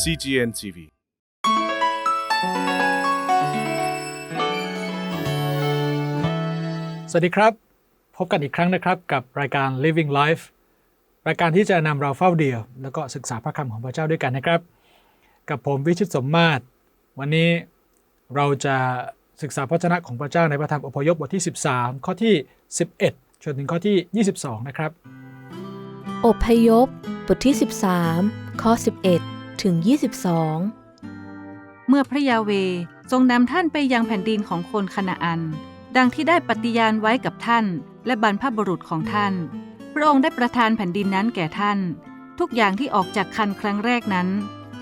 CGN TV สวัสดีครับ พบกันอีกครั้งนะครับกับรายการ Living Life รายการที่จะนำเราเฝ้าเดียว แล้วก็ศึกษาพระคำของพระเจ้าด้วยกันนะครับ กับผมวิชิตสมมาตร วันนี้เราจะศึกษาพระวจนะของพระเจ้าในพระธรรมอพยพบทที่ 13 ข้อที่ 11 จนถึงข้อที่ 22 นะครับ อพยพบทที่ 13 ข้อ 11 ถึง 22 เมื่อพระยาเวทรงนำท่านไปยังแผ่นดินของคนคณาอัน ดังที่ได้ปฏิญาณไว้กับท่านและบรรพบุรุษของท่าน พระองค์ได้ประทานแผ่นดินนั้นแก่ท่าน ทุกอย่างที่ออกจากคันครั้งแรกนั้น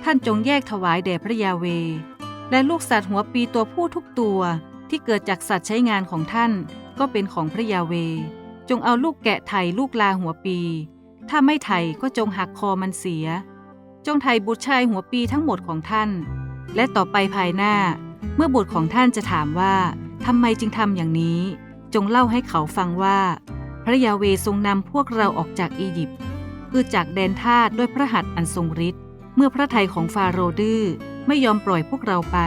ท่านจงแยกถวายแด่พระยาเว และลูกสัตว์หัวปีตัวผู้ทุกตัวที่เกิดจากสัตว์ใช้งานของท่านก็เป็นของพระยาเว จงเอาลูกแกะไถ่ลูกลาหัวปี ถ้าไม่ไถ่ก็จงหักคอมันเสีย จงไถ่บุตรชายหัวปีทั้งหมดของท่าน และต่อไปภายหน้า เมื่อบุตรของท่านจะถามว่าทำไมจึงทำอย่างนี้ จงเล่าให้เขาฟังว่า พระยาเวทรงนำพวกเราออกจากอียิปต์คือจากแดนทาสด้วยพระหัตถ์อันทรงฤทธิ์เมื่อพระทัยของฟาโรห์ดื้อไม่ยอมปล่อยพวกเราไป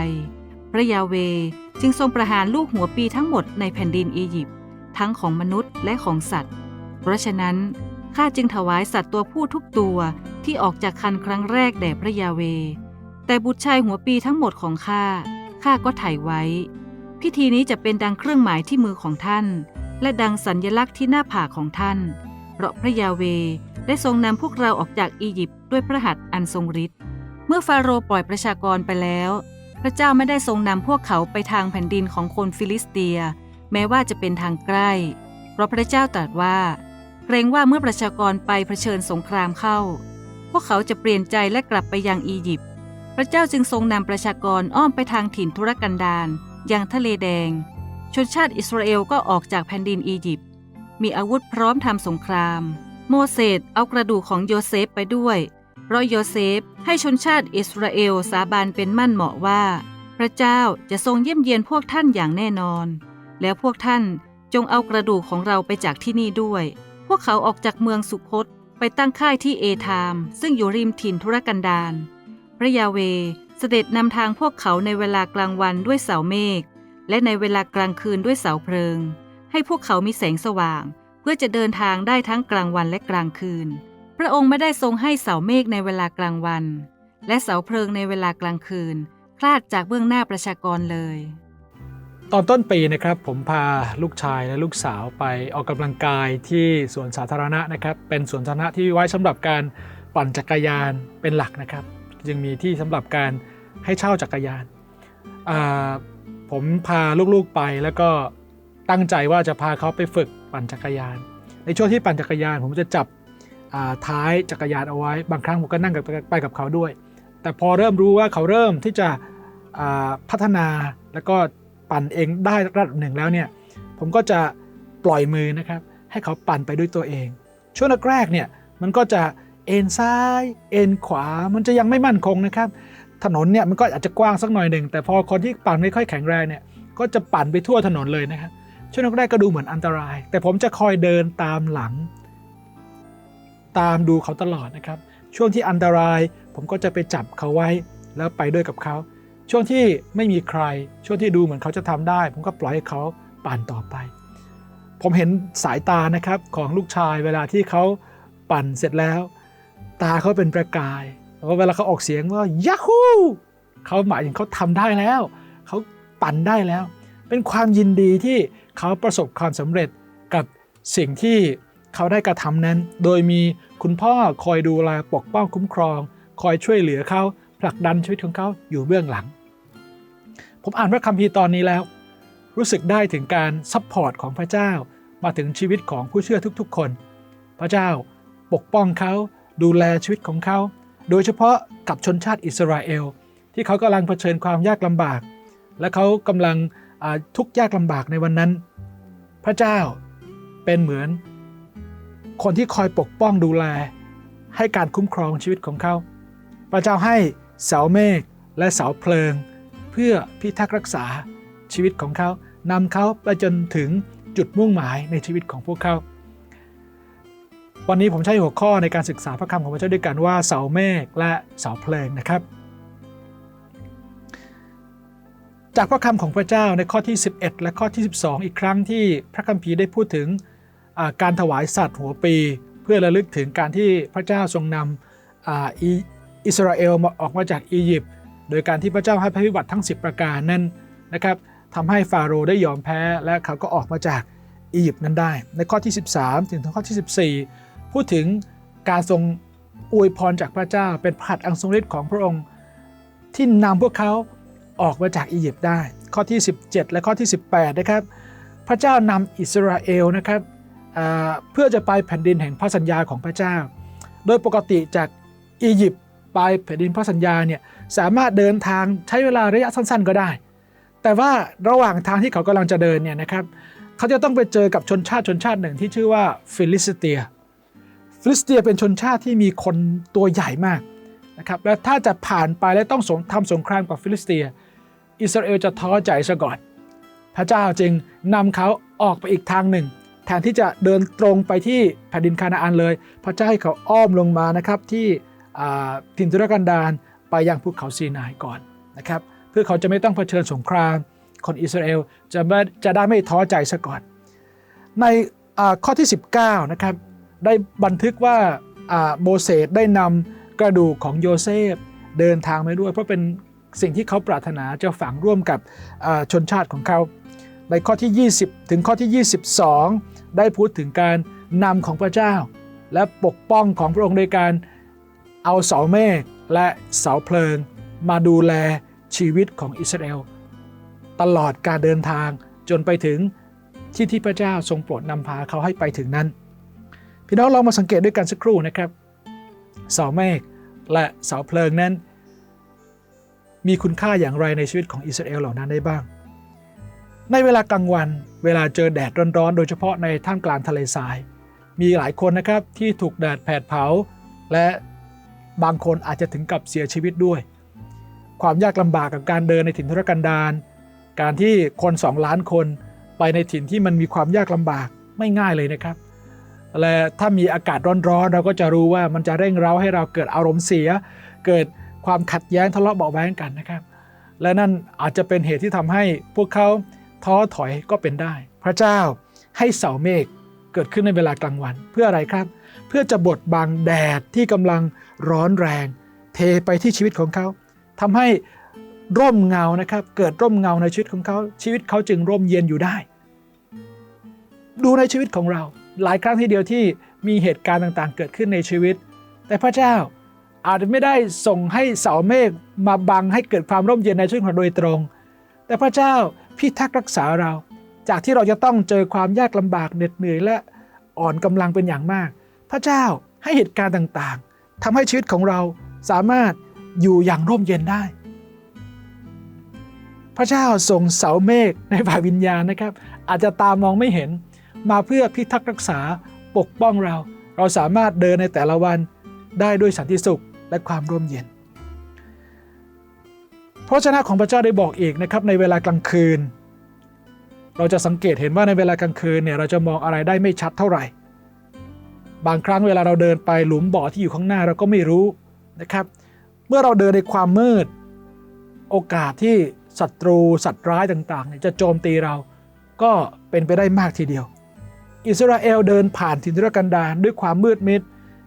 พระยาเวจึงทรงประหารลูกหัวปีทั้งหมดในแผ่นดินอียิปต์ทั้งของมนุษย์และของสัตว์ เพราะฉะนั้นข้าจึงถวายสัตว์ตัวผู้ทุกตัว ที่ออกจากคันครั้งแรกแด่พระยาเว แต่บุตรชายหัวปีทั้งหมดของข้า ข้าก็ถ่ายไว้ พิธีนี้จะเป็นดังเครื่องหมายที่มือของท่าน และดังสัญญลักษณ์ที่หน้าผากของท่าน เพราะพระยาเวได้ทรงนำพวกเราออกจากอียิปต์ด้วยพระหัตถ์อันทรงฤทธิ์ เมื่อฟาโรห์ปล่อยประชากรไปแล้ว พระเจ้าไม่ได้ทรงนำพวกเขาไปทางแผ่นดินของคนฟิลิสเตีย แม้ว่าจะเป็นทางใกล้ เพราะพระเจ้าตรัสว่า เกรงว่าเมื่อประชากรไปเผชิญสงครามเข้า วกเขาจะเปลี่ยนใจและกลับไปยังอียิปต์พระเจ้าจึงทรงนำประชากรอ้อมไปทางถิ่นทุรกันดารยังทะเลแดง ชนชาติอิสราเอลก็ออกจากแผ่นดินอียิปต์มีอาวุธพร้อมทำสงคราม โมเสสเอากระดูกของโยเซฟไปด้วย เพราะโยเซฟให้ชนชาติอิสราเอลสาบานเป็นมั่นเหมาะว่า พระเจ้าจะทรงเยี่ยมเยียนพวกท่านอย่างแน่นอน แล้วพวกท่านจงเอากระดูกของเราไปจากที่นี่ด้วย พวกเขาออกจากเมืองสุคต ไปตั้งค่ายที่เอธาม ซึ่งอยู่ริมถิ่นทุรกันดารพระยาเวเสด็จนำทางพวกเขาในเวลากลางวันด้วยเสาเมฆและในเวลากลางคืนด้วยเสาเพลิง ให้พวกเขามีแสงสว่าง เพื่อจะเดินทางได้ทั้งกลางวันและกลางคืน พระองค์ไม่ได้ทรงให้เสาเมฆในเวลากลางวัน และเสาเพลิงในเวลากลางคืน คลาดจากเบื้องหน้าประชากรเลย ตอนต้นปีนะครับผมพาลูกชายและลูกสาวไปออกกำลังกายที่สวนสาธารณะนะครับเป็นสวนสาธารณะที่ไว้สำหรับการปั่นจักรยานเป็นหลักนะครับยังมีที่สำหรับการให้เช่าจักรยาน ผมพาลูกๆไปแล้วก็ตั้งใจว่าจะพาเขาไปฝึกปั่นจักรยาน ในช่วงที่ปั่นจักรยานผมจะจับท้ายจักรยานเอาไว้ บางครั้งผมก็นั่งกับไปกับเขาด้วย แต่พอเริ่มรู้ว่าเขาเริ่มที่จะพัฒนาแล้วก็ ปั่นเองได้ระดับหนึ่งแล้วเนี่ยผมก็จะปล่อยมือนะครับ ให้เขาปั่นไปด้วยตัวเอง ช่วงแรกๆเนี่ยมันก็จะเอ็นซ้าย เอ็นขวามันจะยังไม่มั่นคงนะครับ ถนนเนี่ยมันก็อาจจะกว้างสักหน่อยหนึ่งแต่พอคนที่ปั่นไม่ค่อยแข็งแรงเนี่ยก็จะปั่นไปทั่วถนนเลยนะครับช่วงแรกๆก็ดูเหมือนอันตราย แต่ผมจะคอยเดินตามหลัง ตามดูเขาตลอดนะครับ ช่วงที่อันตรายผมก็จะไปจับเขาไว้แล้วไปด้วยกับเขา ช่วงที่ไม่มีใคร ช่วงที่ดูเหมือนเขาจะทำได้ ผมก็ปล่อยให้เขาปั่นต่อไป ผมเห็นสายตานะครับของลูกชายเวลาที่เขาปั่นเสร็จแล้ว ตาเขาเป็นประกายแล้วเวลาเขาออกเสียงว่ายาฮูเขาหมายถึงเขาทำได้แล้ว เขาปั่นได้แล้ว เป็นความยินดีที่เขาประสบความสำเร็จกับสิ่งที่เขาได้กระทำนั้น โดยมีคุณพ่อคอยดูแลปกป้องคุ้มครอง คอยช่วยเหลือเขาผลักดันชีวิตของเขาอยู่เบื้องหลัง ผมอ่านพระคัมภีร์ตอนนี้แล้ว รู้สึกได้ถึงการซัพพอร์ตของพระเจ้ามาถึงชีวิตของผู้เชื่อทุกๆ คน พระเจ้าปกป้องเขาดูแลชีวิตของเขา โดยเฉพาะกับชนชาติอิสราเอล ที่เขากำลังเผชิญความยากลำบาก และเขากำลังทุกข์ยากลำบากในวันนั้น พระเจ้าเป็นเหมือน คนที่คอยปกป้องดูแล ให้การคุ้มครองชีวิตของเขา พระเจ้าให้เสาเมฆและเสาเพลิง เพื่อพิทักษ์รักษาชีวิตของเขานำเขาไปจนถึงจุดมุ่งหมายในชีวิตของพวกเขา วันนี้ผมใช้หัวข้อในการศึกษาพระคำของพระเจ้าด้วยกันว่าเสาเมฆและเสาเพลิงนะครับ จากพระคำของพระเจ้าในข้อที่ 11 และข้อที่ 12 อีกครั้งที่พระคัมภีร์ได้พูดถึงการถวายสัตว์หัวปี เพื่อระลึกถึงการที่พระเจ้าทรงนำอ,อิสราเอลมาออกมาจากอียิปต์ โดยการที่พระเจ้าให้ภัยพิบัติทั้ง 10 ประการนั้นนะครับทำให้ฟาโรห์ได้ยอมแพ้และเขาก็ออกมาจากอียิปต์นั้นได้ ในข้อที่ 13 ถึงข้อที่ 14 พูดถึงการทรงอวยพรจากพระเจ้า เป็นพระหัตถ์อันทรงฤทธิ์ของพระองค์ ที่นำพวกเขาออกมาจากอียิปต์ได้ ข้อที่ 17 และข้อที่ 18 นะครับ พระเจ้านำอิสราเอลนะครับเพื่อจะไปแผ่นดินแห่งพระสัญญาของพระเจ้า โดยปกติจากอียิปต์ ไปแผ่นดินพระสัญญาเนี่ยสามารถเดินทางใช้เวลาระยะสั้นๆ ก็ได้ แต่ว่าระหว่างทางที่เขากำลังจะเดินเนี่ยนะครับเขาจะต้องไปเจอกับชนชาติชนชาติหนึ่งที่ชื่อว่าฟิลิสเตีย ฟิลิสเตียเป็นชนชาติที่มีคนตัวใหญ่มากนะครับและถ้าจะผ่านไปและต้องสงทำสงครามกับฟิลิสเตีย อิสราเอลจะท้อใจซะก่อน พระเจ้าจึงนำเขาออกไปอีกทางหนึ่งแทนที่จะเดินตรงไปที่แผ่นดินคานาอันเลย พระเจ้าให้เขาอ้อมลงมานะครับที่ อ่าถิ่นทุรกันดารไปยังภูเขาซีนายก่อนนะครับเพื่อเขาจะไม่ต้องเผชิญสงคราม คนอิสราเอลจะไม่จะได้ไม่ท้อใจซะก่อน ในข้อที่ 19นะครับได้บันทึกว่าโมเสสได้นำกระดูกของโยเซฟเดินทางไปด้วย เพราะเป็นสิ่งที่เขาปรารถนาจะฝังร่วมกับชนชาติของเขา ในข้อที่ 20 ถึงข้อที่ 22 ได้พูดถึงการนำของพระเจ้า และปกป้องของพระองค์โดยการ เอาเสาเมฆและเสาเพลิง มาดูแลชีวิตของอิสราเอลตลอดการเดินทางจนไปถึงที่ที่พระเจ้าทรงโปรดนำพาเขาให้ไปถึงนั้น พี่น้องลองมาสังเกตด้วยกันสักครู่นะครับ เสาเมฆและเสาเพลิงนั้น มีคุณค่าอย่างไรในชีวิตของอิสราเอลเหล่านั้นได้บ้าง ในเวลากลางวันเวลาเจอแดดร้อนๆ โดยเฉพาะในท่ามกลางทะเลทราย มีหลายคนนะครับที่ถูกแดดแผดเผา และ บางคนอาจจะถึงกับเสียชีวิตด้วย ความยากลำบากกับการเดินในถิ่นทุรกันดารการที่คนสองล้านคนไปในถิ่นที่มันมีความยากลำบากไม่ง่ายเลยนะครับและถ้ามีอากาศร้อนๆ เราก็จะรู้ว่ามันจะเร่งเร้าให้เราเกิดอารมณ์เสีย เกิดความขัดแย้งทะเลาะเบาะแว้งกันนะครับ และนั่นอาจจะเป็นเหตุที่ทำให้พวกเขาท้อถอยก็เป็นได้ พระเจ้าให้เสาเมฆเกิดขึ้นในเวลากลางวันเพื่ออะไรครับเเพื่อจะบดบังแดดที่กำลังร้อนแรง เทไปที่ชีวิตของเขาทำให้ร่มเงานะครับ เกิดร่มเงาในชีวิตของเขา ชีวิตเขาจึงร่มเย็นอยู่ได้ ดูในชีวิตของเรา หลายครั้งทีเดียวที่มีเหตุการณ์ต่างๆ เกิดขึ้นในชีวิต แต่พระเจ้าอาจจะไม่ได้ส่งให้เสาเมฆมาบังให้เกิดความร่มเย็นในชีวิตของเราโดยตรง แต่พระเจ้าพิทักษ์รักษาเรา จากที่เราจะต้องเจอความยากลำบากเหน็ดเหนื่อยและอ่อนกำลังเป็นอย่างมาก พระเจ้าให้เหตุการณ์ต่างๆทำให้ชีวิตของเราสามารถอยู่อย่างร่มเย็นได้ พระเจ้าส่งเสาเมฆในฝ่ายวิญญาณนะครับ อาจจะตามองไม่เห็นมาเพื่อพิทักษ์รักษาปกป้องเรา เราสามารถเดินในแต่ละวันได้ด้วยสันติสุขและความร่มเย็น พระชนะของพระเจ้าได้บอกอีกนะครับในเวลากลางคืน เราจะสังเกตเห็นว่าในเวลากลางคืนเนี่ยเราจะมองอะไรได้ไม่ชัดเท่าไหร่ บางครั้งเวลาเราเดินไปหลุมบ่อที่อยู่ข้างหน้าเราก็ไม่รู้นะครับ เมื่อเราเดินในความมืด โอกาสที่ศัตรูสัตว์ร้ายต่างๆเนี่ยจะโจมตีเราก็เป็นไปได้มากทีเดียว อิสราเอลเดินผ่านถิ่นทุรกันดารด้วยความมืดมิด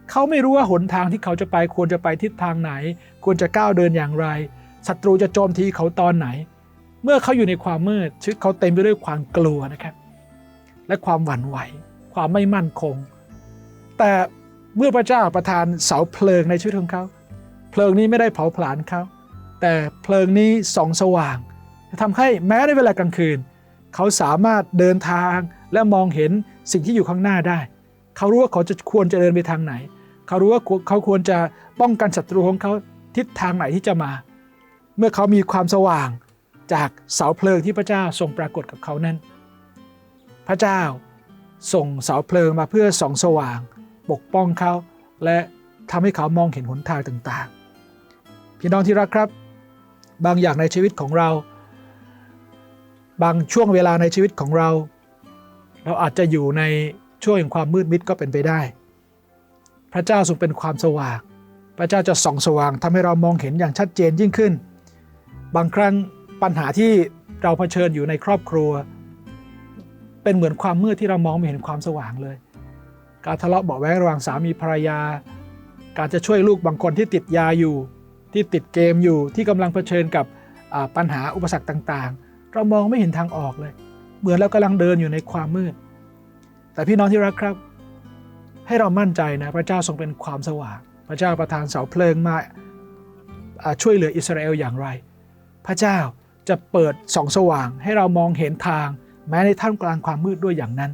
เขาไม่รู้ว่าหนทางที่เขาจะไปควรจะไปทิศทางไหน ควรจะก้าวเดินอย่างไรศัตรูจะโจมตีเขาตอนไหน เมื่อเขาอยู่ในความมืดชีวิตเขาเต็มไปด้วยความกลัวนะครับ และความหวั่นไหว ความไม่มั่นคง แต่เมื่อพระเจ้าประทานเสาเพลิงในชีวิตของเขา เพลิงนี้ไม่ได้เผาผลาญเขาแต่เพลิงนี้ส่องสว่างทำให้แม้ในเวลากลางคืน เขาสามารถเดินทางและมองเห็นสิ่งที่อยู่ข้างหน้าได้ เขารู้ว่าเขาจะควรจะเดินไปทางไหน เขารู้ว่าเขาควรจะป้องกันศัตรูของเขาทิศทางไหนที่จะมา เมื่อเขามีความสว่างจากเสาเพลิงที่พระเจ้าทรงปรากฏกับเขานั้น พระเจ้าส่งเสาเพลิงมาเพื่อส่องสว่าง ปกป้องเขา และทำให้เขามองเห็นหนทางต่างๆ พี่น้องที่รักครับ บางอย่างในชีวิตของเรา บางช่วงเวลาในชีวิตของเรา เราอาจจะอยู่ในช่วงแห่งความมืดมิดก็เป็นไปได้ พระเจ้าทรงเป็นความสว่าง พระเจ้าจะส่องสว่างทำให้เรามองเห็นอย่างชัดเจนยิ่งขึ้น บางครั้งปัญหาที่เราเผชิญอยู่ในครอบครัว เป็นเหมือนความมืดที่เรามองไม่เห็นความสว่างเลย การทะเลาะเบาะแว้งระหว่างสามีภรรยา การจะช่วยลูกบางคนที่ติดยาอยู่ ที่ติดเกมอยู่ที่กำลังเผชิญกับปัญหาอุปสรรคต่างๆ เรามองไม่เห็นทางออกเลย เหมือนเรากำลังเดินอยู่ในความมืด แต่พี่น้องที่รักครับ ให้เรามั่นใจนะพระเจ้าทรงเป็นความสว่าง พระเจ้าประทานเสาเพลิงมาอ่าช่วยเหลืออิสราเอลอย่างไร พระเจ้าจะเปิดส่องสว่างให้เรามองเห็นทาง แม้ในท่ามกลางความมืดด้วยอย่างนั้น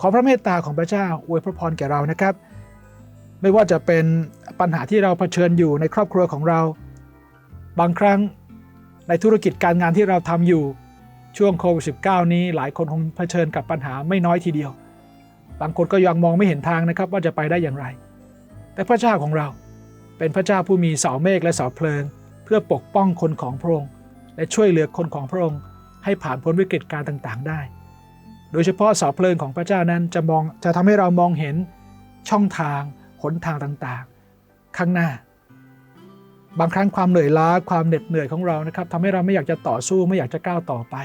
ขอพระเมตตาของพระเจ้าอวยพระพรแก่เรานะครับ ไม่ว่าจะเป็นปัญหาที่เราเผชิญอยู่ในครอบครัวของเรา บางครั้งในธุรกิจการงานที่เราทำอยู่ช่วงโควิด -19 นี้หลายคนคงเผชิญกับปัญหาไม่น้อยทีเดียว บางคนก็ยังมองไม่เห็นทางนะครับว่าจะไปได้อย่างไร แต่พระเจ้าของเราเป็นพระเจ้าผู้มีเสาเมฆและเสาเพลิง เพื่อปกป้องคนของพระองค์และช่วยเหลือคนของพระองค์ให้ผ่านพ้นวิกฤตการณ์ต่างๆ ได้ โดยเฉพาะเสาเพลิงของพระเจ้านั้นจะมองจะทำให้เรามองเห็นช่องทางหนทางต่างๆ ข้างหน้า บางครั้งความเหนื่อยล้าความเหน็ดเหนื่อยของเรานะครับทำให้เราไม่อยากจะต่อสู้ไม่อยากจะก้าวต่อไป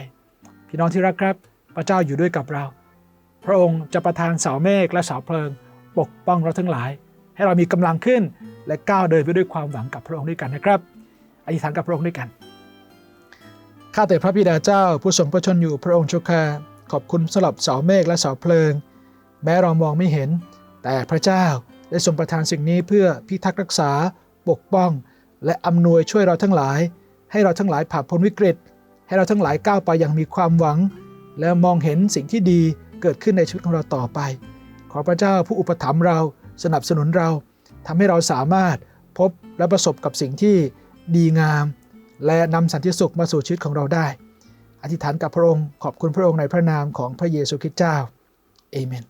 พี่น้องที่รักครับ พระเจ้าอยู่ด้วยกับเรา พระองค์จะประทานเสาเมฆและเสาเพลิง ปกป้องเราทั้งหลาย ให้เรามีกำลังขึ้นและก้าวเดินไปด้วยความหวังกับพระองค์ด้วยกันนะครับอธิษฐานกับพระองค์ด้วยกันข้าแต่พระบิดาเจ้าผู้ทรงพระชนอยู่พระองค์เจ้าข้า ขอบคุณสำหรับเสาเมฆและเสาเพลิง แม้เรามองไม่เห็น แต่พระเจ้าได้ทรงประทานสิ่งนี้เพื่อพิทักษ์รักษา ปกป้อง และอำนวยช่วยเราทั้งหลาย ให้เราทั้งหลายผ่านพ้นวิกฤต ให้เราทั้งหลายก้าวไปอย่างมีความหวัง และมองเห็นสิ่งที่ดีเกิดขึ้นในชีวิตของเราต่อไป ขอพระเจ้าผู้อุปถัมภ์เราสนับสนุนเราทำให้เราสามารถพบและประสบกับสิ่งที่ดีงาม และนำสันติสุขมาสู่ชีวิตของเราได้ อธิษฐานกับพระองค์ ขอบคุณพระองค์ในพระนามของพระเยซูคริสต์เจ้าเอเมน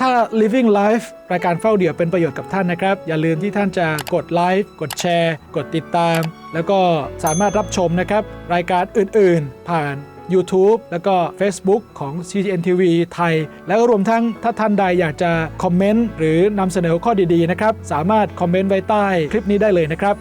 ถ้า Living Life รายการเฝ้าเดี่ยวเป็นประโยชน์กับท่านนะครับ อย่าลืมที่ท่านจะกดไลค์กดแชร์ กดติดตาม แล้วก็สามารถรับชมนะครับ รายการอื่นๆ ผ่าน YouTube แล้วก็ Facebook ของ CGN TV ไทย แล้วก็รวมทั้งถ้าท่านใดอยากจะคอมเมนต์หรือนำเสนอข้อดีๆนะครับ สามารถคอมเมนต์ไว้ใต้คลิปนี้ได้เลยนะครับ